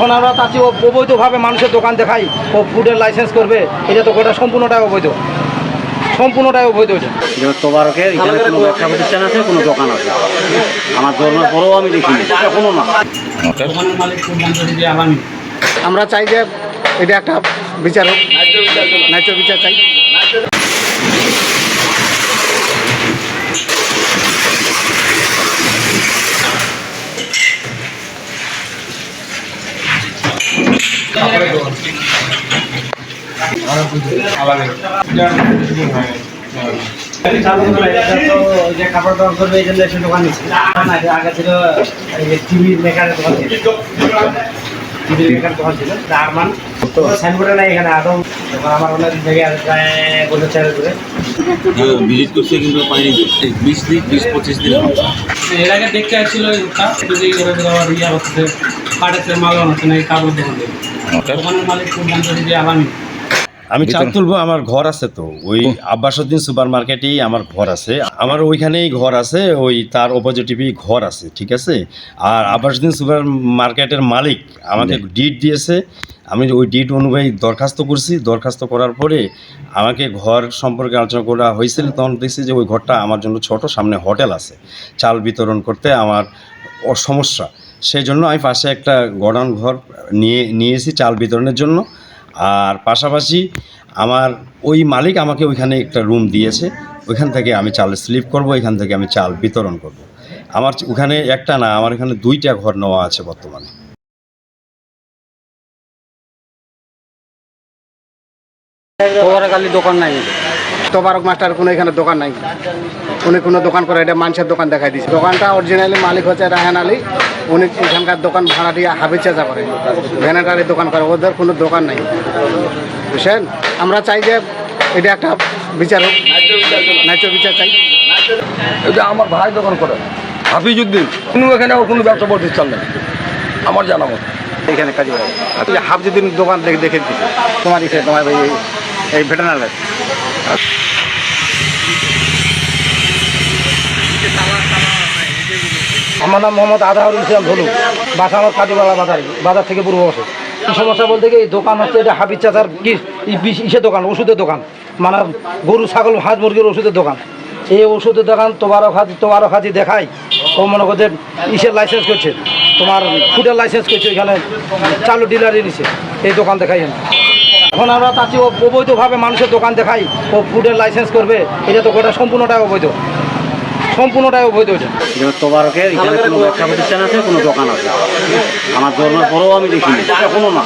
এখন আমরা চাচ্ছি ও অবৈধভাবে মানুষের দোকান দেখাই ও ফুডের লাইসেন্স করবে। এটা তো গোটা সম্পূর্ণটাই অবৈধ। সম্পূর্ণটাই অবৈধ এটা। তোবারকের এখানে কোনো ব্যবসা প্রতিষ্ঠান আছে কোনো দোকান আছে? আমার ধর্মের পরেও আমি দেখিনি এখনও না। আমরা চাই যে এটা একটা বিচার হোক ন্যায্য বিচার চাই। যে কাপড় দোকান করবে এই জন্য সে দোকান আগে ছিল টিভি মেকারের দোকান ছিল টিভি মেকার ছিল আরমান তো সাইনবোর্ডে নাই এখানে আদৌ দোকান আমার অনেক জায়গায় প্রায় বছর চার ধরে। ভিজিট করছে কিন্তু পাইনি। বিশ দিন বিশ পঁচিশ দিন এর আগে দেখতে আসছিল যদি আবার ইয়া হচ্ছে পাঠাচ্ছে মাল হচ্ছে না এই কাপড় দোকান থেকে দোকানের মালিক খুব জানতে যে আলামি। আমি চাল তুলবো আমার ঘর আছে তো। ওই আব্বাসুদ্দিন সুপার মার্কেটেই আমার ঘর আছে। আমার ওইখানেই ঘর আছে ওই তার অপোজিটিভই ঘর আছে ঠিক আছে? আর আব্বাসুদ্দিন সুপার মার্কেটের মালিক আমাকে ডিট দিয়েছে। আমি ওই ডিট অনুযায়ী দরখাস্ত করছি। দরখাস্ত করার পরে আমাকে ঘর সম্পর্কে আলোচনা করা হয়েছিল। তখন দেখছি যে ওই ঘরটা আমার জন্য ছোট সামনে হোটেল আছে। চাল বিতরণ করতে আমার সমস্যা। সেই জন্য আমি পাশে একটা গডাউন ঘর নিয়ে নিয়েছি চাল বিতরণের জন্য। আর পাশাপাশি আমার ওই মালিক আমাকে ওইখানে একটা রুম দিয়েছে। ওইখান থেকে আমি চাল স্লিপ করব, এখান থেকে আমি চাল বিতরণ করব। আমার ওখানে একটা না, আমার এখানে দুইটা ঘর নেওয়া আছে বর্তমানে। দোকান নাই তোবারক মাস্টার কোনো এখানে দোকান নাই। উনি কোনো দোকান করে এটা মানুষের দোকান দেখাই দিচ্ছে দোকানটা অরিজিনালি মালিক হচ্ছে রাহান আলী। উনি এখানকার দোকান ভাড়া দিয়ে হাবিজ চাচা করে। ভ্যানাটারি দোকান করে ওদের কোনো দোকান নাই। বুঝছেন? আমরা চাই যে এটা একটা বিচার হোক। ন্যায্য বিচার চাই। এটা আমার ভাই দোকান করে হাফিজুদ্দিন কোনো এখানে কোনো ব্যবসা প্রতিষ্ঠান নেই আমার জানা মতো। এখানে কাজে হাফজুদ্দিন দোকান দেখে দেখে দিচ্ছে তোমার ইসে তোমার এই এই ভেটেনারি। আমার নাম মোহাম্মদ আদাহুল ইসলাম ধলু। বাসা আমার কাজীবালা বাজার বাজার থেকে পূর্ব বসে সমস্যা বলতে কি, দোকান হচ্ছে এটা হাবিজ চাচার ইসের দোকান, ওষুধের দোকান। মানে গরু, ছাগল, হাঁস, মুরগির ওষুধের দোকান। এই ওষুধের দোকান তোবারো খাজি তোবারো খাজি দেখাই ও মনে করছে ইসের লাইসেন্স করছে। তোমার ফুডের লাইসেন্স করছে এখানে চালু ডিলারই নিছে। এই দোকান দেখাই এখন আমরা চাচ্ছি অবৈধভাবে মানুষের দোকান দেখাই, ও ফুডের লাইসেন্স করবে। এটা তো গোটা সম্পূর্ণটাই অবৈধ। সম্পূর্ণটাই অবৈধ এটা। তোমার তোবারকের এখানে কোনো ব্যবসা প্রতিষ্ঠান আছে, কোনো দোকান আছে? আমার ধর্মের পরেও আমি দেখিনি। এখনও না।